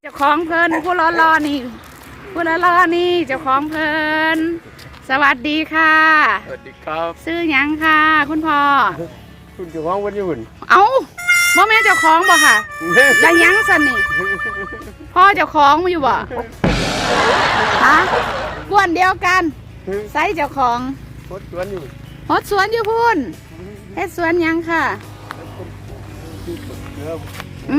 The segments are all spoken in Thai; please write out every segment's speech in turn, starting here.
เจ้าของเพลินผู้รอรอนี่ผู้รอรอนี่เจ้าของเพลินสวัสดีค่ะ สวัสดีครับซื้อหยังค่ะ คุณพ่อคุณเจ้าของวันยุ่นเอ้าบ่แม่เจ้าของบ่ค่ะแล้วหยังสันนี่พ่อเจ้าของมาอยู่บ่ฮะกวนเดียวกันไซส์เจ้าของรถสวนอยู่ ฮดสวนอยู่พุ่นเฮ็ดสวนหยังค่ะเริ่ม อื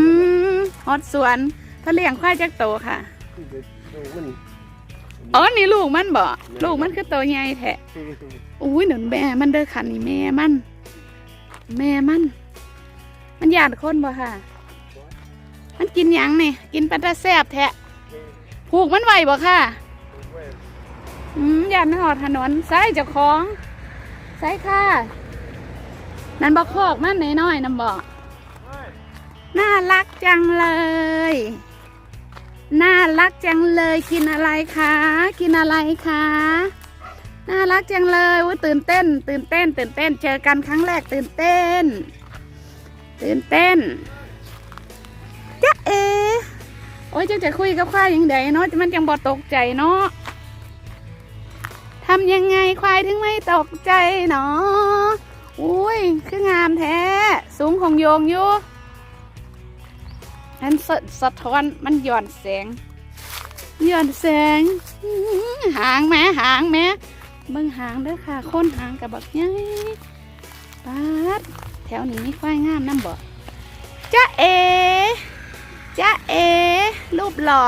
มฮดสวนเพิ่นเลี้ยงควายจักโตค่ะมันอ๋อนี่ลูกมันบ่ลูกมันคือตัวใหญ่แท้อุ้ยหนุนแม่มันเด้อค่ะนี่แม่มัน แม่มัน มันหยาดคนบ่ค่ะ มันกินหยังนี่กินปลาตะแซบแท้ผูกมันไหวบ่ค่ะอืมหยาดมันหอดถนนใส่เจ้าของใส่ค่ะ นั่นบ่คอกมันน้อยๆนํบ่ น่ารักจังเลย น่ารักจังเลยกินอะไรคะ กินอะไรคะ น่ารักจังเลยอุ้ยตื่นเต้น ตื่นเต้น ตื่นเต้น เจอกันครั้งแรกตื่นเต้น ตื่นเต้นจ๊ะเอโอ้ยจะจะคุยกับควายยังไงเนาะมันยังบ่ตกใจเนาะทำยังไงควายถึงไม่ตกใจเนาะอุ้ยคืองามแท้ สูงของโยงอยู่ อันสะสะท้อนมันย่อนแสงย่อนแสงหางแม่หางแม่เบิ่งหางเด้อค่ะโคนหางกับบักใหญ่ปาดแถวนี้มีควายงามน้ำบ่จ้าเอจ้าเอรูปหล่อ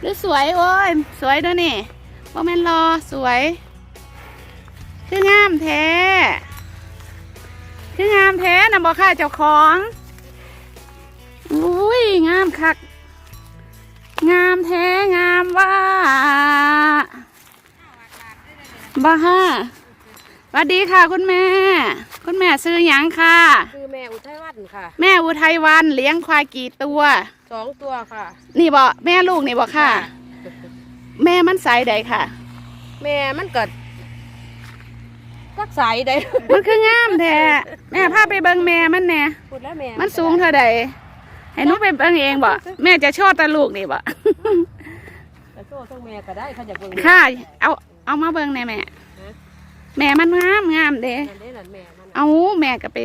หรือสวยโอ้ยสวยเด้อนี่บ่แม่นรอสวย คืองามแท้คืองามแท้นะบ่ค่ะเจ้าของ อุ้ยงามคัก งามแท้งามว่าบ้าฮะสวัสดีค่ะคุณแม่ คุณแม่ซื้อหยังค่ะ คือแม่อุทัยวันค่ะแม่อุทัยวันเลี้ยงควายกี่ตัว สองตัวค่ะ นี่บ่แม่ลูกนี่บ่ค่ะ แม่มันสายใดค่ะ แม่มันเกิดกักสายได้มันคืองามแท้แม่พาไปเบิ่งแม่มันแน่พูดแล้วแม่มันสูงเท่าใด ให้หนุไปเบิ่งเองบ่แม่จะชอบแตาลูกนี่บ่แต่โซ่ทั้งแม่ก็ได้เขาอยากเบิ่งค่ะ เอาเอามาเบิ่งในอยแม่ แม่มันงามงามเด้นั่นเด้นั่นแม่มันเอาแม่ก็ไป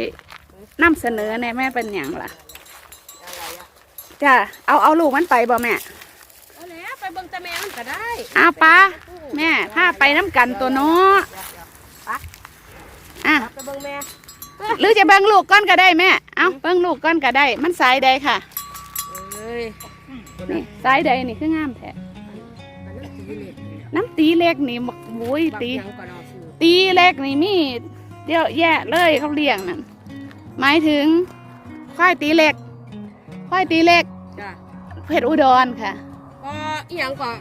นำเสนอในแม่เป็นหยังล่ะอะไรอะจ้ะเอาเอาลูกมันไปบ่แม่ เอาแล้วไปเบิ่งแต่แม่มันก็ได้เอาปะแม่พาไปน้ำกันตัวเนาะอะไปเบิ่งแม่หรือจะเบิ่งลูกก้อนก็ได้แม่ เอาเบิ่งลูกก้อนก็ได้ มันสายใดค่ะเอ้ยนี่สายใดนี่คืองามแท้มันนั่นตีเล็กน้ำตีเล็กนี่บักบุยบักตีหยังก็นอซื้อตีเล็กนี่มีเยอะแยะเลยเขาเลี้ยงนั่นหมายถึงควายตีเล็กควายตีเล็กจ้ะเพชรอุดรค่ะก็อีหยังก็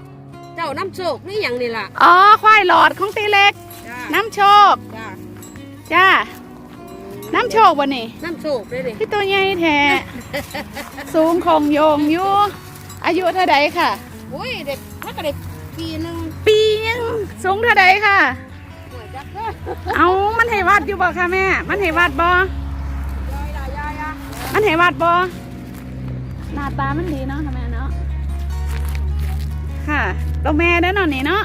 เจ้าน้ำโชคนี่หยังนี่ล่ะอ๋อควายหลอดของตีเล็กจ้าน้ำโชคจ้าจ้า น้ำโชควันนี้น้ำโชคเลยดิที่ตัวใหญ่แท้ สูงของโยงอยู่อายุเท่าใดค่ะ อุ้ยเด็กถ้าก็เด็กปีหนึงปียังสูงเท่าใดค่ะหัวจักเด้อเอามันให้วัดอยู่บ่ค่ะแม่ มันให้วัดบ่ยายล่ะยายอะมันให้วัดบ่หน้าตามันดีเนาะค่ะแม่เนาะค่ะตัวแม่ได้อเนาะนี่เนาะ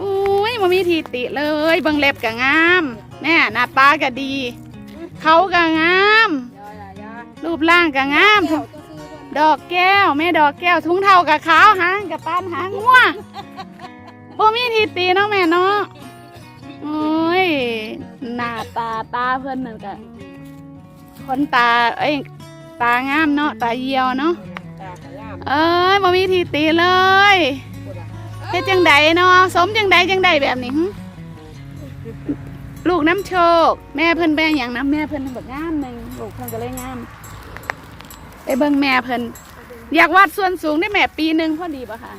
อุ้ยมันมีทีติเลยเบิ่งเล็บก็งามแม่หน้าตาก็ดี เขาก็งามยายล่ะยายรูปร่างก็งามเจ้าตัวซื้อเพิ่นดอกแก้วแม่ดอกแก้วทุงเท่ากับขาวหางกับปานหางงัวบ่มีทีตีเนาะแม่เนาะโอ้ยหน้าตาตาเพิ่นนั่นก็คนตาเอ้ยตางามเนาะตาเยียวเนาะจ้าขยามเอ้ยบ่มีทีตีเลยพูดอะเฮ็ดจังใดเนาะสมจังใดจังใดแบบนี้หึ ลูกน้ำโชค แม่เพิ่นแบ่งอย่างน้ำแม่เพิ่นแบบงามหนึ่งลูกเพิ่นก็เลยงามไปเบิ่งแม่เพิ่นอยากวัดส่วนสูงได้แม่ปีหนึ่งพอดีป่ะคะ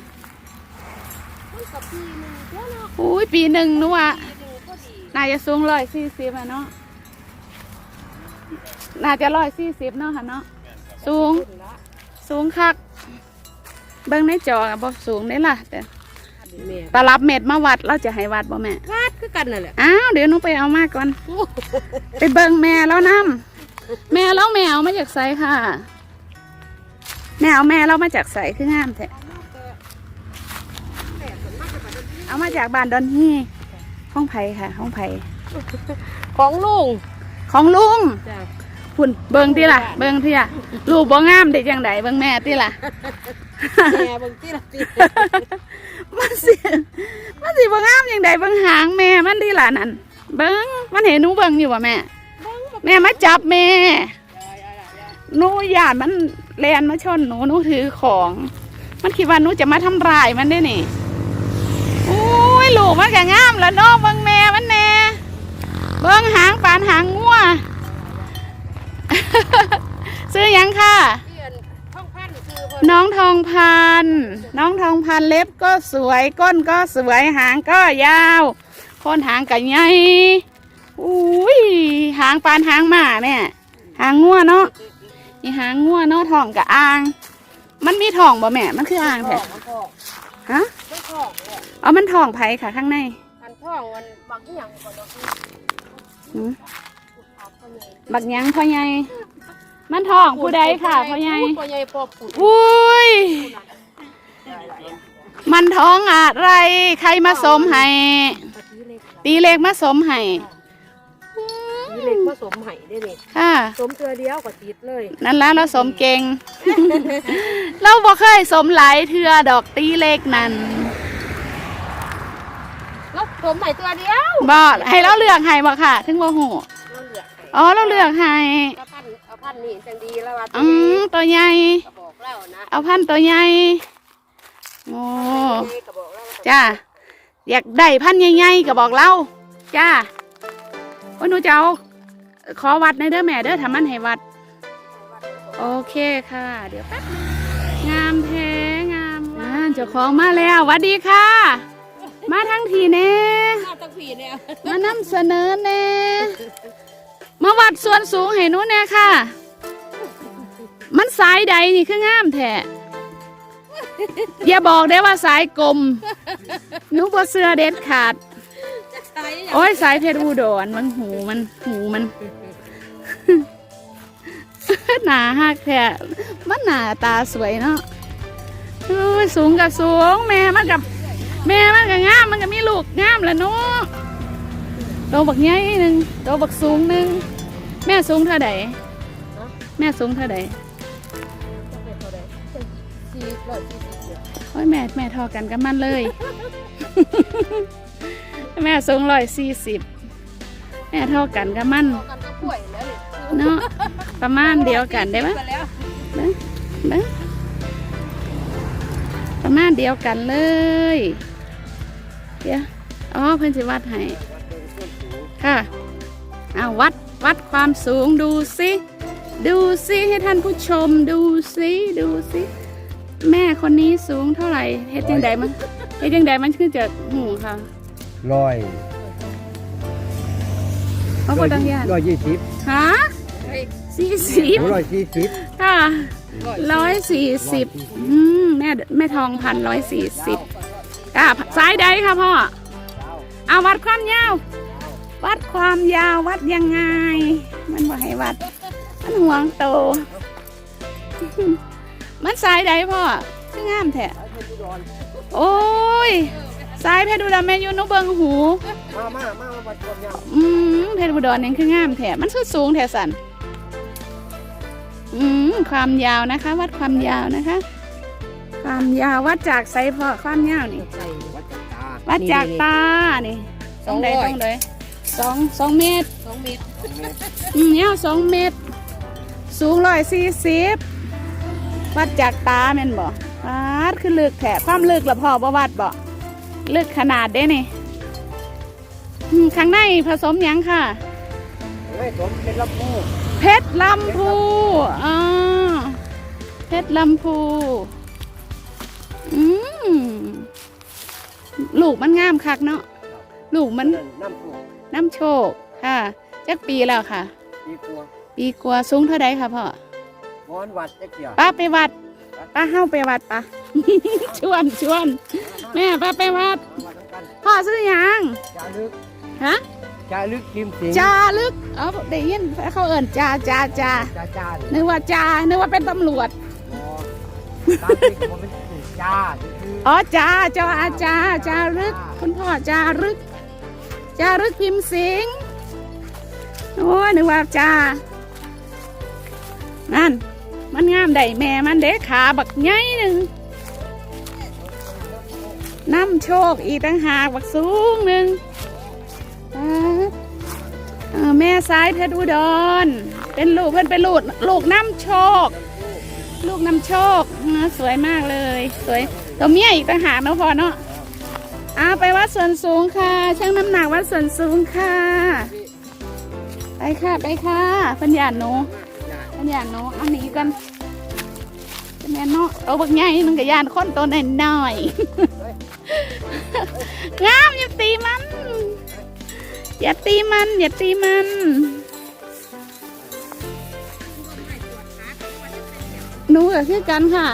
มันก็ปีหนึงเท่าเนาะอุ้ยปีหนึ่งนึกว่าปีหนึงก็ดีน่าจะสูงร้อยสี่สิบอะเนาะน่าจะร้อยสี่สิบเนาะค่ะเนาะสูง สูงคัก เบิ่งในจอกับบ่สูงได้ล่ะแต่ แม่ตารับเม็ดมาวัดเราจะให้วัดบ่แม่ วาดคือกันนั่นแหละอ้าวเดี๋ยวหนูไปเอามาก่อน ไปเบิ่งแม่แล้วนำจากไสค่ะ แม่เอาแม่เรามาจากไสคืองามแท้เอามาจากบ้านดอนฮีห้องไผ่ค่ะห้องไผ่ของลุงของลุงจ้ะ คุณเบิ่งติล่ะ เบิ่งติล่ะลูกบ่งามได้จังไดเบิ่งแม่ติล่ะ แม่บิ่งที่ละตีมันสิมันสิบ่งามจังไดเบิ่งหางแม่มันติล่ะนั่นเบิ่งมันเห็นหนูเบิ่งอยู่บ่แม่ แม่มาจับแม่หนูหยาดมันแลนมาชนหนูหนูถือของ มันคิดว่าหนูจะมาทำร้ายมันได้นี่โอ้ยลูกมันก็งามแล้วเนาะเบิ่งแม่มันแน่เบิ่งหางปานหางงัวซื้อยังค่ะ นคือเพิ่นน้องทองพันธุ์น้องทองพันธุ์เล็บก็สวยก้นก็สวยหางก็ยาวโคนหางก็ใหญ่อุ้ยหางปานหางหมาแม่หางงัวเนาะนี่หางงัวเนาะทองกับอ่าง มันมีทองบ่แม่มันคืออ่างท่แท้องมันท่องฮะมันท่องแหละเอามันทองไผค่ะข้างในอันท่องมันบักอหย่างก่อนเนาะหืมเอาพ่อใหญ่บักหยังพ่อใหญ่ มันทองผู้ใดค่ะพ่อใหญ่พ่อใหญ่พ่อปุ๋ยอุ้ย มันท้องอะไร ใครมาสมให้ตีเล็กมาสมให้นี่เล็กผสมไห้ได้นี่ค่ะสมเทือเดียวก็ติดเลย นั่นแล้วเราสมเก่ง เราบ่เคยสมหลายเทือดอกตีเล็กนั่นแล้วสมไห้ตัวเดียวบ่ให้เราเลือกให้บ่ค่ะ ถึงบ่ฮู้เราเหลือกไห้อ๋อเราเลือกให้เอา พันเอาพันนี่จังดีแล้วว่าตัวอืนี้มตัวใหญ่ก็บอกแล้วนะเอาพันธุ์ตัวใหญ่โอ้ก็บอกแล้วว่าจ้าอยากได้พันธุ์ใหญ่ๆก็บอกเราจ้าโอ้ยหนูจะเอาขอวัดในอยเด้อแม่เด้อทำมันให้วัด โอเคค่ะ เดี๋ยวแป๊บนึงงามแท้งามอ่าเจ้าของมาแล้วหวัดดีค่ะ มาทั้งทีแน่หน้าตะผีเนี่ยมานำเสนอแน่ มาวัดส่วนสูงให้หนูแน่ค่ะ มันสายใดนี่คืองามแท้อย่าบอกได้ว่าสายกลมหนูบ่เสื้อเด็ดขาด โอ้ยสายเพชรอุดรมันหูมันหูมันหนาหักแท้มันหนาตาสวยเนาะสูงกับสูง แม่มันกับ แม่มันกับงามมันก็มีลูกงามแล้วเนาะ โตบักใหญ่หนึ่งโตบักสูงหนึ่งแม่สูงเท่าใดแม่สูงเท่าใดจะเป็นเท่าไหร่สี่ร้อยสี่สิบเดียวโอ้ยแม่แม่เทอกันกับมันเลย แม่สูงร้อยสี่สิบแม่เท่ากันกับมันเอากันก็ป่วยแล้วนี่เนาะประมาณเดียวกันได้ไหมปแล้วเบิ่งเบิ่งประมาณเดียวกันเลย เดี๋ยวอ๋อเพิ่นสิวัดให้ ค่ะเอาวัดวัดความสูงดูสิดูสิให้ท่านผู้ชมดูสิดูสิแม่คนนี้สูงเท่าไหร่เฮ็ดจังใดมันเฮ็ดจังใดมันคือจะหูค่ะร้อยเพราะบ่ต้องยานร้อยยี่สิบฮะสี่สิบร้อยสี่สิบค่ะร้อยสี่สิบอืมแม่แม่ทองพันร้อยสี่สิบอ่าซ้ายใดค่ะพ่อเอาวัดความยาว วัดความยาววัดยังไง มันบอกให้วัด มันห่วงโต มันสายใดพ่อคืองามแท้โอ้ยสายเพชรอุดรแม่อยูหนุเบิงหูมามามามาวัดความยาวอืมเพชรอุดรนี่คืองามแท้มันสุดสูงแท้สันอืมความยาวนะคะ วัดความยาวนะคะ ความยาววัดจากไซพอความยาวนี่ใช่วัดจากตาวัดจากตานี่ตรงใดตรงใด สองสองเมตรสองเมตรสองเมตรอืมยาวสองเมตร สูงร้อยสี่สิบวัดจากตาแม่นบ่วัดคือลึกแถความลึกละพอบ่วัดบ่ลึกขนาดเด้นี่อืมข้างในผสมหยังค่ะเฮ้ยสมเป็นลำพูเพชรลำพูอ่าเพชรลำพูอืมลูกมันงามคักเนาะลูกมันน้ำผูก น้ำโชคค่ะจักปีแล้วค่ะดีกลัวปีกว่าสูงเท่าใดค่ะพ่อมอนวัดจะเกี่ยวป้าไปวัดป้าเฮ้าไปวัดปะชวนชวน แม่ป้าไปวัด วัดน้ำกันพ่อซื้อหยังจารึกฮะจจาลึกกิมสิงจาลึกเอาได้ยินเขาเอิ้นจาจาจาจ้าจ้านึกว่าจานึกว่าเป็นตำรวจตามที่ผมเป็นจ้าคืออ๋อจาจาอาจาจารึก คุณพ่อจารึก จารึกพิมพ์สิงโอ้ยนึกว่าจานั่น มันงามได้แม่มันเด็กขาบักใหญ่หนึ่งน้ำโชคอีกตั้งหากบักสูงหนึ่งป๊าเออแม่ซ้ายเพชรอุดรเป็นลูกเพื่อนเป็นลูกลูกน้ำโชค ลูกน้ำโชคเออสวยมากเลย สวยตัวเมียอีกต่างหากเนาะพอเนาะ วัดส่วนสูงค่ะช่างน้ำหนักวัดส่วนสูงค่ะ ไปค่ะไปค่ะพันยานหนูพันยานหนูเอาหนีกันแม่เนาะเอาบักใหญ่นึงกับยานค้นตัวน้อยงามอย่าตีมัน อย่าตีมันอย่าตีมันหนูก็คือกันค่ะ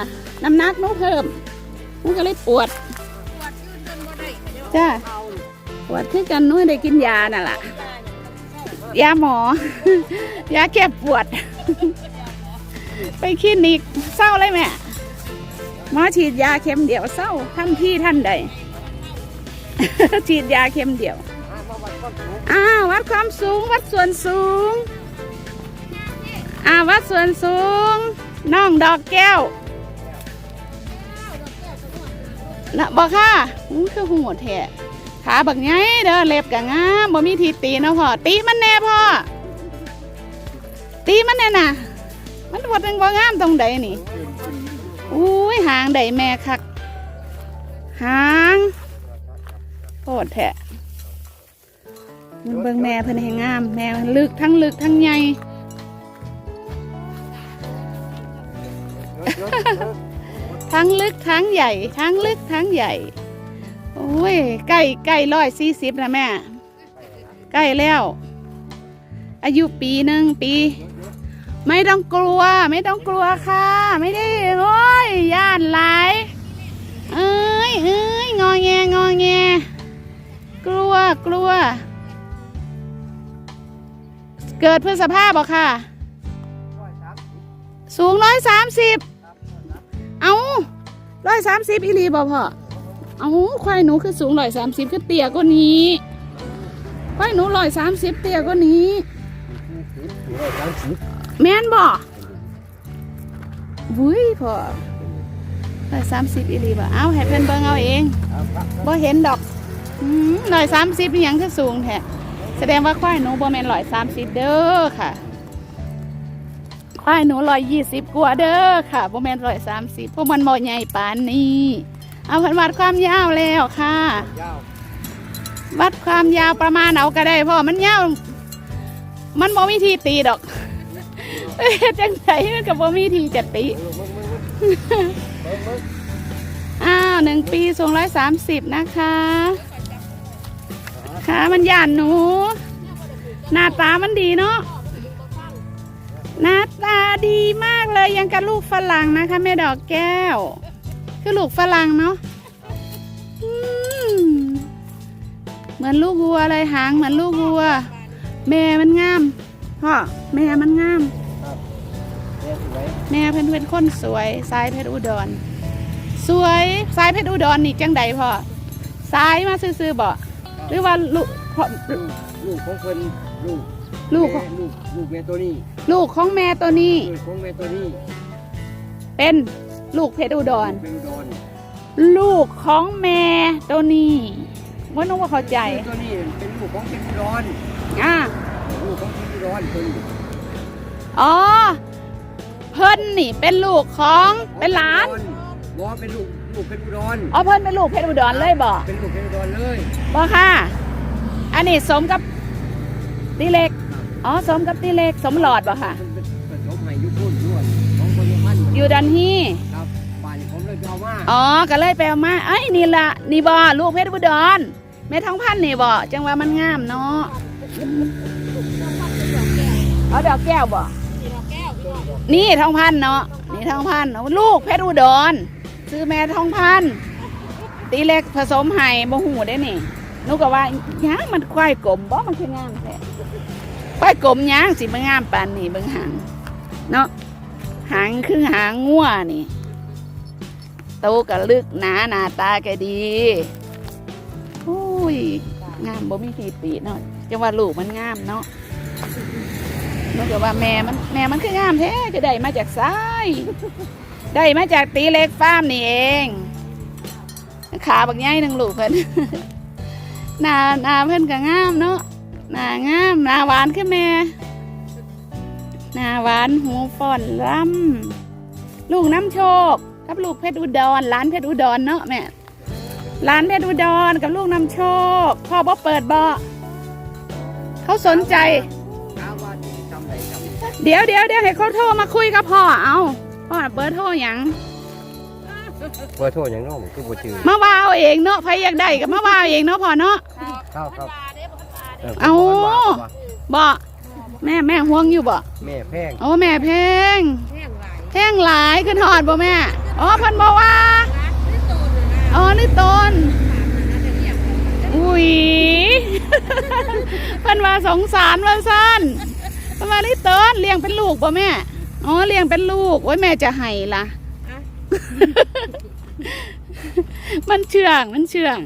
น้ำหนักหนูเพิ่มหนูก็เลยปวด จ้าปวดคือกันหนูได้กินยานั่นแหละยาหมอ ยาแก้ปวด ไปคลินิกเศร้าเลยแม่หมอฉีดยาเข็มเดียวเศร้าท่านที่ท่านใด ฉีดยาเข็มเดียว อ้าววัดความสูงวัดส่วนสูงอ้าววัดส่วนสูง น้องดอกแก้ว นะบอกค่ะอู้คือหูแท้ขาบักไงเด้อเล็บกะงามบ่มีทีตีเนาะพ่อตีมันแน่พ่อตีมันแน่น่ะ มันบ่ถึงบ่งามตรงใดนี่อุ้ยหางใดแม่คักหางโคตรแท้มันเบิ่งแม่เพิ่นให้งาม แม่ลึกทั้งลึกทั้งใหญ่ ทั้งลึกทั้งใหญ่ ทั้งลึกทั้งใหญ่ โอ้ยใกล้ใกล้ร้อยสี่สิบนะแม่ ใกล้แล้ว อายุปีหนึ่งปี ไม่ต้องกลัว ไม่ต้องกลัวค่ะ ไม่ได้โอ้ยย่านหลายเอ้ยเอ้ยงอแงงอแงกลัวกลัว เกิดพฤษภาบอกค่ะ สูงร้อยสามสิบ เอาร้อยสามสิบอีหลีบอกพ่อเอาควายหนูคือสูงร้อยสามสิบคือเตี้ยกว่านี้ควายหนูร้อยสามสิบเตี้ยกว่านี้ แม่นบ่วุ้ยพ่อร้อยสามสิบอีหลีบ่เอาให้เพิ่นเบิ่งเอาเองบ่เห็นดอกร้อยสามสิบยังคือสูงแท้แสดงว่าควายหนูบ่แม่นร้อยสามสิบเด้อค่ะ ควายหนูร้อยยี่สิบกว่าเด้อค่ะบ่แมนร้อยสามสิบพราะมันบ่ใหญ่ปานนี้เอาเพิ่นวัดความยาวแล้วค่ะ วัดความยาวประมาณเอาก็ได้เพราะมันยาวมันบ่มีทีตีดอกเอ้ยจังไสมันก็บ่มีทีจะตีอ้าวหนึ่งปีสูงร้อยสามสิบนะคะ ค่ะมันหยานหนู หน้าตามันดีเนาะ หน้าตาดีมากเลยยังกับลูกฝรั่งนะคะ แม่ดอกแก้ว คือลูกฝรั่งเนาะอืมเหมือนลูกวัวเลยหางเหมือนลูกวัว แม่มันงามพ่อแม่มันงามเรียนสวยแม่เพิ่นเป็นคนสวยสายเพชรอุดร สวยสายเพชรอุดรนี่จังใดพ่อสายมาซื่อๆบ่หรือว่าลูกพ่อลูกลูกของเพิ่นลูกลูกของแม่ลูกลูกแม่ตัวนี้ ลูกของแม่ตัวนี้ ลูกของแม่ตัวนี้เป็นลูกเพชรอุดร เป็นอุดรลูกของแม่ตัวนี้ว่าน้องว่าเข้าใจ ตัวนี้เป็นลูกของเพชรอุดรอ่าลูกของเพชรอุดรเพิ่นอ๋อ เพิ่นนี่เป็นลูกของเป็นหลานบ่เป็นลูกลูกเพชรอุดรอ๋อเพิ่นเป็นลูกเพชรอุดรเลยบ่เป็นลูกเพชรอุดรเลยบ่ค่ะ อันนี้สมกับตีเล็ก อ๋อสมกับตีเล็กสมหลอดบ่ค่ะเพิ่นเป็นผสมให้อยุพุ่นด้วยของคนละพันธุ์อยู่ดันฮี่ครับบ้านผมเลยเอามาอ๋อก็เลยไปเอามาเอ้ยนี่ละนี่บ่ลูกเพชรบุดรแม่ท้องพันนี่บ่จังว่ามันงามเนาะเอาดอกแก้วบ่นี่ท้องพันเนาะนี่ท้องพันลูกเพชรอุดรซื้อแม่ท้องพันตีเล็กผสมไห่บ่หูได้นี่นูก็ว่ายังมันควายกลมบ่มันคืองามแท้ ควายกลมหยังสิมันงามปานนี้เบิ่งหางเนาะหางคือหางงัวนี่โตกะลึกหนาหนาตาแกดีโอ้ยงามบ่มีทีปีเนาะจังว่าลูกมันงามเนาะนูก็ว่าแม่มันแม่มันคืองามแท้จะได้มาจากซ้ายได้มาจากตีเล็กฟาร์มนี่เองขาบักใหญ่หนึ่งลูกเพิ่นหน้าหน้าเพิ่นก็งามเนาะ หน้างามหน้าหวานคือแม่หน้าหวานหูฟ่อนล่ำลูกน้ำโชคกับลูกเพชรอุดรร้านเพชรอุดรเนาะแม่ร้านเพชรอุดรกับลูกน้ำโชคพ่อบ่เปิดบ่เขาสนใจเอาว่าที่ทำไหนทำเดี๋ยวเดี๋ยวเดี๋ยวให้เขาโทรมาคุยกับพ่อเอาพ่อน่ะเบอร์โทรหยังเบอร์โทรอย่างน้องคือบ่จือมาว่าเอาเองเนาะใครอยากได้ก็มาว่าเอาเองเนาะพ่อเนาะเข้าครับ เอาบ่แม่แม่ห่วงอยู่บ่แม่แพงโอ้แม่เพลงแห้งหลายเพลงหลายขึ้นหอดบ่แม่อ๋อเพันบอกว่านี่ตูนเลยนะอ๋อนี่ต้นจะเรียกอุ้ย เพันว่าสงสารว่าสั้นเพันว่านี่ต้นเลี้ยงเป็นลูกบ่แม่อ๋อเลี้ยงเป็นลูกโอ้ยแม่จะให้ล่ะ มันเชื่อง มันเชื่อง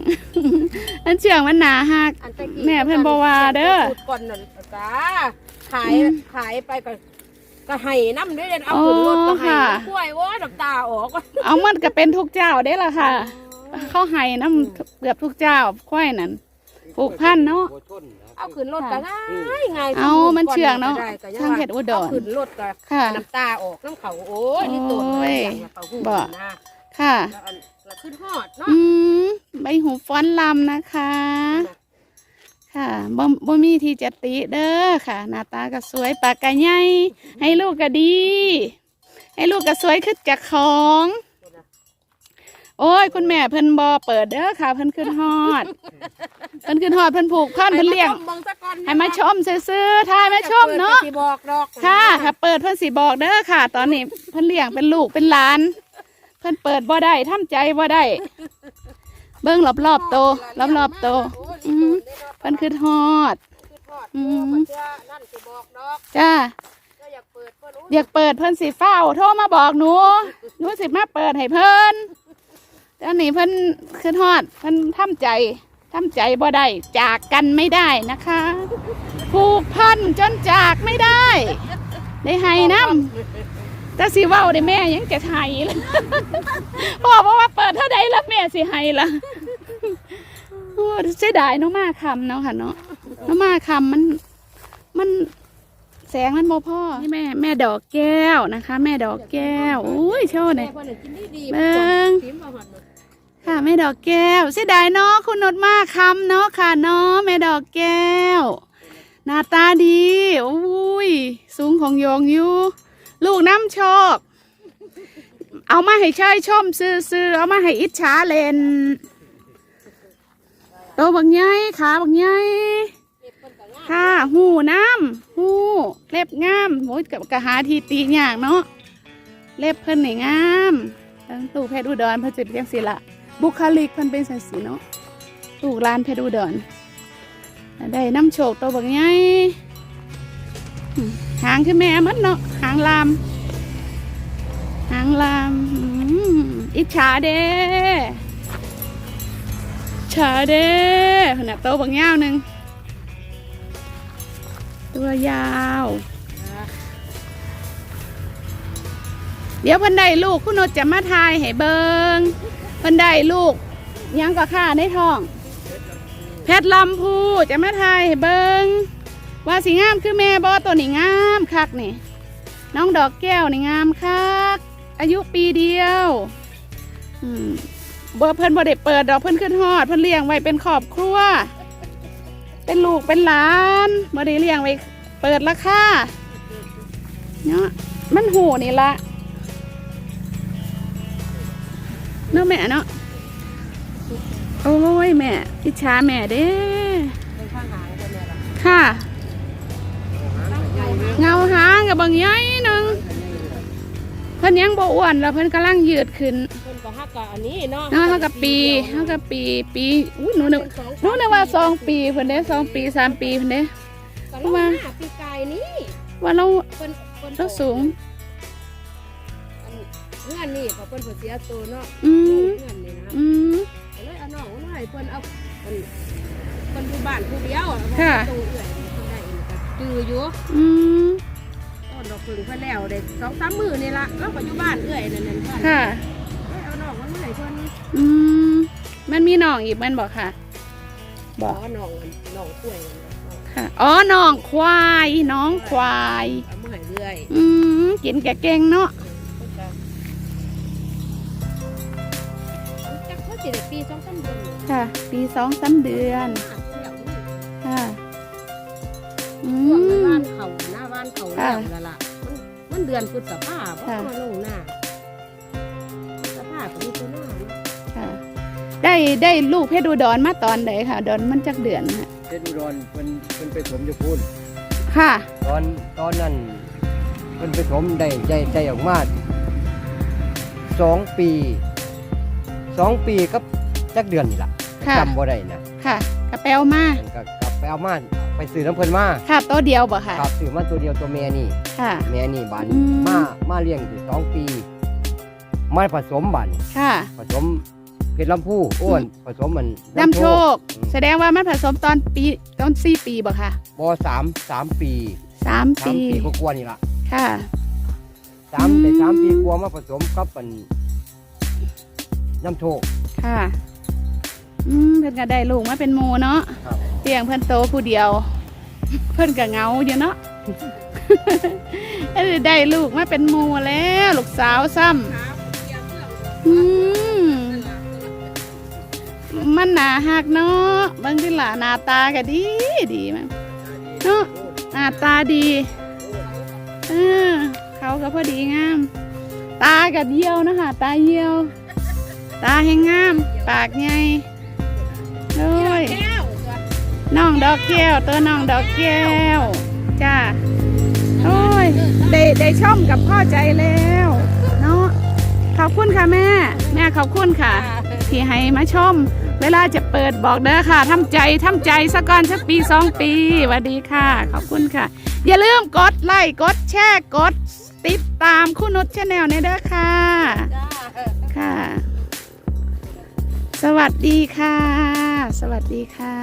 มันเชื่อง มันหนาหัก อันตะกี้แม่เพิ่นบอกว่าเด้อ พูก่อนนั่นจ้าขายขายไปก็ก็ให้น้ำด้วยเด่นเอาขึ้นรถก็ให้อ๋อค่ะกล้วยโอ้ยน้ำตาออกว่ะเอามันก็เป็นทุกเจ้าได้ละค่ะ เขาให้น้ำเกือบทุกเจ้าควายนั่นผูกพันเนาะบ่ชนนะเอาขึ้นรถก็ง่ายง่ายเอามันเชื่องเนาะก็ได้ก็ยังช่างเห็ดอุดรเอาขึ้นรถก็ค่ะน้ำตาออกน้ำเขาโอ้ยนี่ตูนโอ้ยอย่างเขาหูบ่ นะ ค่ะ แล้วอันแล้วขึ้นฮอดเนาะอืมใบหูฟ้อนลำนะคะ ค่ะบ่บ่มีที่จะติเด้อค่ะ หน้าตาก็สวยปากก็ใหญ่ให้ลูกก็ดี ให้ลูกก็สวยขึ้นจากของ โอ้ย คุณแม่เพิ่นบ่เปิดเด้อค่ะ เพิ่นขึ้นฮอด เพิ่นขึ้นฮอดเพิ่นผูกพันเพิ่นเลี้ยง ให้มาชมเบิ่งซะก่อนให้มาชมซื่อๆทายมาชมเนาะจปิดก็สิบอกดอกค่ะถ้าเปิดเพิ่นสิบอกเด้อค่ะ ตอนนี้เพิ่นเลี้ยงเป็นลูกเป็นหลานเพิ่นเปิดบ่ได้ทำใจบ่ได้ เบิ่งรอบๆโตรอบโตโอ้ยอืมเพิ่นขึ้นฮอดขึ้นฮอดอืมโอ้ยเจ้าอดจ้าอยากเปิดเพิ่นโอ้ยอยากเปิดเพิ่นสิเฝ้าโทรมาบอกหนูหนูสิมาเปิดให้เพิ่นตอนนี้เพิ่นขึ้นฮอดเพิ่นทำใจทำใจบ่ได้จากกันไม่ได้นะคะผูกพันจนจากไม่ได้ ได้ให้น้ำ แต่สิเว้าได้แม่ยังจะให้เลยพ่อบอกว่าเปิดเท่าใดแล้วแม่สิให้ละโอ้เสียดายเน้องมาคำเนาะค่ะเนาะเน้องมาคำมันมันแสงมันบ่พ่อนี่แม่แม่ดอกแก้วนะคะ แม่ดอกแก้วอุ้ยโชว์หน่อยแม่เพิ่นน่ะกินดีๆเบิ่งจิ้มเอาหอดเลยค่ะแม่ดอกแก้ว เสียดายเนาะคุณนดมาคำเนาะค่ะเนาะแม่ดอกแก้ว หน้าตาดี อุ้ย สูงของโยงอยู่ ลูกน้ำโชค เอามาให้ชายชมซื้อๆเอามาให้อิจฉาเลนโตบักใหญ่ขาบักใหญ่เฮ็ดเพิ่นก็ง่ายค่ะหูน้ำหูเล็บงามโอ้ยกับกะหาทีตีอย่างเนาะเล็บเพิ่นนี่งามทั้งตู่เพชรอุดรเพิ่นจะเป็นจังสิละบุคลิกเพิ่นเป็นสันสีเนาะตู่ร้านเพชรอุดรได้น้ำโชคโตบักใหญ่ หางคือแม่มันเนาะหางลาม หางลามอิจฉาเด้ฉาเด้ขนาดโตบางยาวหนึ่งตัวยาว เดี๋ยวพันไดลูกคุณนดจะมาทายให้เบิงพันไดลูกยังก็ค่าในท้องเพชรลำพูจะมาทายให้เบิง ว่าสีงามคือแม่บอตัวนี้งามคักนี่ น้องดอกแก้วนี่งามคัก อายุปีเดียวอืมบ่เพิ่นบ่ได้เปิดดอกเพิ่นขึ้นฮอด เพิ่นเลี้ยงไว้เป็นครอบครัว เป็นลูกเป็นหลานบ่ได้เลี้ยงไว้เปิดราคาเนาะมันหูนี่ละเนาะแม่เนาะโอ้ยแม่ อิจฉาแม่เด้ค่ะ เงาหางกับบางย้อยหนึ่งคพิ่นยังบ่อ้วนแล้วเพิ่นกำลังยืดขึ้นเพิ่นก็ฮักกับอันนี้เนาะเนาะเฮากับปีเฮากับปีปีอุ้ยหนูนึกหนูนึกว่าสองปีเพิ่นเด้สองปีสามปีเพิ่นเด้ ก็ลงมาปีกายนี้ว่าเราเพิ่นเพิ่นเราสูง อันเพื่อนนี่ก็เพิ่นเพิ่นเสียตัวเนาะอืลูมกเพื่อนนี่นะอืม ก็เลยเอาน้องมาให้เพิ่นเอาเพิ่นเพิ่นอยู่บ้านผู้เดียวอะค่ะเอาตัวเอื้อยเพิ่นได้นี่ก็ จืออยู่อืมต้นดอกผึ่งเพิ่นแล้วได้สองสามมื้อนี่ละเราก็อยู่บ้านเอื้อยนั่นนั่นเพิ่นค่ะเลยเอาน้องมาให้เพิ่นอืมมันมีน้องอีกแมันบอกค่ะขบออกน้องอันน้องกล้วยนั่นน่ะน้องค่ะ อ๋อน้องควายน้องควาย เอามาให้เอื้อยอืมกินแกะเก่งเนาะเพิ่นก็เอาจักเขาสิได้ปีสองสามเดือนนี่ค่ะ ปีสองสามเดือนค่ะาบ้านเขาค่ะแล้วล่ะมันมันเดือนพฤษภาเพราะค่ะมาลงหน้าพฤษภาก็มีตัวหน้าเนาะค่ะ ได้ได้ลูกเพชรอุดรมาตอนไหนค่ะ ดอนมันจักเดือนฮะเพชรอุดรเพิ่นเพิ่นไปสมอยู่พูนค่ะ ตอนตอนนั้นเพิ่นไปสมได้ได้ได้ออกมาสองปีสองปีกับจักเดือนนี่ล่ะค่ะจำบ่ได้นะค่ะกระเปลมามันก็กลับไปเอามา ไปซื้อน้ำเพิ่นมาค่ะตัวเดียวบ่ค่ะ ครับซื้อมาตัวเดียวตัวแม่นี่ค่ะแม่นี่บานอืม มามาเลี้ยงอยู่สองปี มาผสมบานค่ะผสมเพชรลำพูอ้วนผสมมันนำโชค อืมแสดงว่ามันผสมตอนปีตอนสี่ปีบ่ค่ะบอสามสามปีสามสามปีปีก็กลัวาๆนี่ละค่ะ สามอืม แต่สามปีกลัวามาผสมกับมันน้ำโชคค่ะ อืมเพิ่นก็ได้ลูกมาเป็นหมูเนาะครับเตียงเพิ่นโตผู้เดียว เพิ่นก็เหงาอยู่เนาะ เอ้ยได้ลูกมาเป็นหมูแล้วลูกสาวซ้ครับเกี่ยวเรื่องำอืมนั่นล่ะมันหนาหักเนาะบางทีหล่ะหน้าตาก็ดีดีมั้งเนาะหน้าตาดีเออเขาก็พอดีงาม ตาก็เยี่ยวนะคะตาเยี่ยว ตาแห้งงาม ปากใหญ่ โอ้ยแก้วตัวน้องดอกแก้วตัวน้องดอกแก้วจ้าโอ้ยได้ได้ช่อมกับพ่อใจแล้วเนาะขอบคุณค่ะแม่ แม่ขอบคุณค่ะ ที่ให้มาชม เวลาจะเปิดบอกเด้อค่ะทำใจทำใจสักก่อนสักปีสองปีสวัสดีค่ะ ขอบคุณค่ะ อย่าลืมกดไลค์กดแชร์กดติดตามคุณนุชชาแนลในเด้อค่ะจ้าค่ะ สวัสดีค่ะ สวัสดีค่ะ